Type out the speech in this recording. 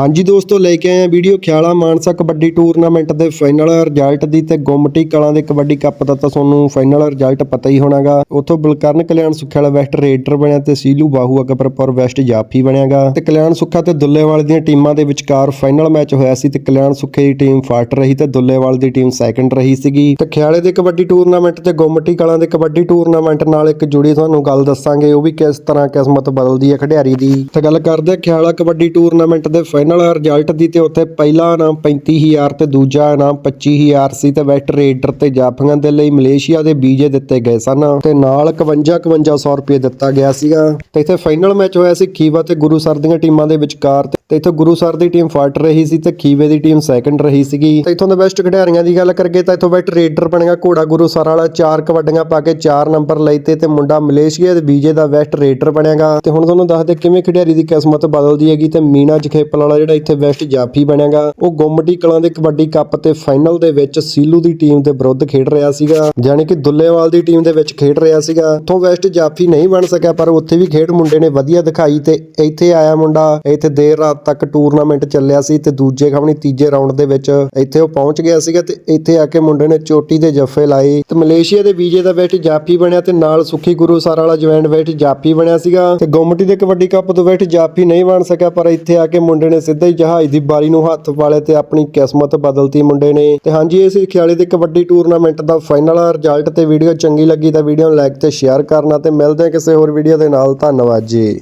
ਹਾਂਜੀ ਦੋਸਤੋ, ਲੈ ਕੇ ਆਏ ਆ ਵੀਡੀਓ ਖਿਆਲਾ ਮਾਨਸਾ ਕਬੱਡੀ ਟੂਰਨਾਮੈਂਟ ਦੇ ਫਾਈਨਲ ਰਿਜ਼ਲਟ ਦੀ ਤੇ ਗੁੰਮਟੀ ਕਲਾਂ ਦੇ ਕਬੱਡੀ ਕੱਪ ਦਾ ਤਾਂ ਤੁਹਾਨੂੰ ਫਾਈਨਲ ਰਿਜ਼ਲਟ ਪਤਾ ਹੀ ਹੋਣਾਗਾ। ਉੱਥੋਂ ਬਲਕਰਨ ਕਲਿਆਣ ਸੁੱਖੇ ਵਾਲਾ ਵੈਸਟ ਰੇਡਰ ਬਣਿਆ ਤੇ ਸੀਲੂ ਬਾਹੂ ਅਕਬਰਪੁਰ ਵੈਸਟ ਜਾਫੀ ਬਣਿਆਗਾ। ਤੇ ਕਲਿਆਣ ਸੁੱਖਾ ਤੇ ਦੁੱਲੇਵਾਲ ਦੀਆਂ ਟੀਮਾਂ ਦੇ ਵਿਚਕਾਰ ਫਾਈਨਲ ਮੈਚ ਹੋਇਆ ਸੀ ਤੇ ਕਲਿਆਣ ਸੁੱਖੇ ਦੀ ਟੀਮ ਫਾਸਟ ਰਹੀ ਤੇ ਦੁੱਲੇਵਾਲ ਦੀ ਟੀਮ ਸੈਕੰਡ ਰਹੀ ਸੀਗੀ। ਤੇ ਖਿਆਲੇ ਦੇ ਕਬੱਡੀ ਟੂਰਨਾਮੈਂਟ ਤੇ ਗੁੰਮਟੀ ਕਲਾਂ ਦੇ ਕਬੱਡੀ ਟੂਰਨਾਮੈਂਟ ਨਾਲ ਇੱਕ ਜੁੜੀ ਤੁਹਾਨੂੰ ਗੱਲ ਦੱਸਾਂਗੇ, ਉਹ ਵੀ ਕਿਸ ਤਰ੍ਹਾਂ ਕਿਸਮਤ ਬਦਲਦੀ ਹੈ ਖਿਡਾਰੀ ਦੀ। ਤੇ ਗੱਲ ਕਰਦੇ ਆ ਖਿਆਲਾ ਕਬੱਡੀ ਟੂਰਨਾਮੈਂਟ ਦੇ ਫਾਈਨਲ ਰਿਜ਼ਲਟ ਦੀ ਤੇ ਉੱਥੇ ਪਹਿਲਾ ਇਨਾਮ 35000 ਤੇ ਦੂਜਾ ਇਨਾਮ 25000 ਸੀ ਤੇ ਵੈਸਟ ਰੇਡਰ ਤੇ ਜਾਫੀਆਂ ਦੇ ਲਈ ਮਲੇਸ਼ੀਆ ਦੇ ਵੀਜ਼ੇ ਦਿੱਤੇ ਗਏ ਸਨ ਤੇ ਨਾਲ 51 5100 ਰੁਪਏ ਦਿੱਤਾ ਗਿਆ ਸੀਗਾ ਤੇ ਇੱਥੇ ਫਾਈਨਲ ਮੈਚ ਹੋਇਆ ਸੀ ਖੀਵਾ ਤੇ ਗੁਰੂਸਰ ਦੀਆਂ ਟੀਮਾਂ ਦੇ ਵਿਚਕਾਰ ਤੇ ਤੇ ਇੱਥੇ ਗੁਰੂਸਰ ਦੀ ਟੀਮ ਫਾਟ ਰਹੀ ਸੀ ਤੇ ਖੀਵੇ ਦੀ ਟੀਮ ਸੈਕੰਡ ਰਹੀ ਸੀਗੀ। ਤੇ ਇੱਥੋਂ ਦੇ ਬੈਸਟ ਖਿਡਾਰੀਆਂ ਦੀ ਗੱਲ ਕਰਗੇ ਤਾਂ ਇੱਥੋਂ ਵੈਸਟ ਰੇਡਰ ਬਣਿਆ ਘੋੜਾ ਗੁਰੂਸਰ ਵਾਲਾ, ਚਾਰ ਕਬੱਡੀਆਂ ਪਾ ਕੇ 4 ਨੰਬਰ ਲਈਤੇ ਤੇ ਮੁੰਡਾ ਮਲੇਸ਼ੀਆ ਦੇ ਵੀਜ਼ੇ ਦਾ ਵੈਸਟ ਰੇਡਰ ਬਣੇਗਾ। ਤੇ ਹੁਣ ਤੁਹਾਨੂੰ ਦੱਸਦੇ ਕਿਵੇਂ ਖਿਡਾਰੀ ਦੀ ਕਿਸਮਤ ਬਦਲਦੀ ਹੈਗੀ ਤੇ ਮੀਨਾ ਜਖੇਪਲ ਵਾਲਾ ਜਿਹੜਾ ਇੱਥੇ ਵੈਸਟ ਜਾਫੀ ਬਣਿਆਗਾ ਉਹ ਗੁੰਮਟੀ ਕਲਾਂ ਦੇ ਕਬੱਡੀ ਕੱਪ ਤੇ ਫਾਈਨਲ ਦੇ ਵਿੱਚ ਸੀਲੂ ਦੀ ਟੀਮ ਦੇ ਵਿਰੁੱਧ ਖੇਡ ਰਿਹਾ ਸੀਗਾ ਯਾਨੀ ਕਿ ਦੁੱਲੇਵਾਲ ਦੀ ਟੀਮ ਦੇ ਵਿੱਚ ਖੇਡ ਰਿਹਾ ਸੀਗਾ। ਉੱਥੋਂ ਵੈਸਟ ਜਾਫੀ ਨਹੀਂ ਬਣ ਸਕਿਆ, ਪਰ ਉੱਥੇ ਵੀ ਖੇਡ ਮੁੰਡੇ ਨੇ ਵਧੀਆ ਦਿਖਾਈ ਤੇ ਇੱਥੇ ਆਇਆ ਮੁੰਡਾ, ਇੱਥੇ ਦੇਰ ਰਾਤ ਤੱਕ ਟੂਰਨਾਮੈਂਟ ਚੱਲਿਆ ਸੀ ਤੇ ਦੂਜੇ ਖਮਣੀ ਤੀਜੇ ਰਾਉਂਡ ਦੇ ਵਿੱਚ ਇੱਥੇ ਉਹ ਪਹੁੰਚ ਗਿਆ ਸੀਗਾ ਤੇ ਇੱਥੇ ਆ ਕੇ ਮੁੰਡੇ ਨੇ ਚੋਟੀ ਦੇ ਜੱਫੇ ਲਾਏ ਤੇ ਮਲੇਸ਼ੀਆ ਦੇ ਵੀਜ਼ੇ ਦਾ ਵੈਸਟ ਜਾਫੀ ਬਣਿਆ ਤੇ ਨਾਲ ਸੁਖੀ ਗੁਰੂ ਸਰ ਵਾਲਾ ਜੁਆਇੰਟ ਵੈਸਟ ਜਾਫੀ ਬਣਿਆ ਸੀਗਾ ਤੇ ਗੁੰਮਟੀ ਦੇ ਕਬੱਡੀ ਕੱਪ ਤੋਂ ਵੈਸਟ ਜਾਫੀ ਨਹੀਂ ਬਣ ਸਕਿਆ, ਪਰ ਇੱਥੇ ਆ ਕੇ ਮੁੰਡੇ ਨੇ ਸਿੱਧਾ ਹੀ ਜਹਾਜ਼ ਦੀ ਬਾਰੀ ਨੂੰ ਹੱਥ ਪਾਲੇ ਤੇ ਆਪਣੀ ਕਿਸਮਤ ਬਦਲਤੀ ਮੁੰਡੇ ਨੇ ਤੇ ਹਾਂਜੀ, ਇਹ ਸੀ ਖਿਆਲੇ ਦੇ ਕਬੱਡੀ ਟੂਰਨਾਮੈਂਟ ਦਾ ਫਾਈਨਲ ਰਿਜ਼ਲਟ ਤੇ ਵੀਡੀਓ ਚੰਗੀ ਲੱਗੀ ਤਾਂ ਵੀਡੀਓ ਨੂੰ ਲਾਈਕ ਤੇ ਸ਼ੇਅਰ ਕਰਨਾ ਤੇ ਮਿਲਦੇ ਹਾਂ ਕਿਸੇ ਹੋਰ ਵੀਡੀਓ ਦੇ ਨਾਲ। ਧੰਨਵਾਦ ਜੀ।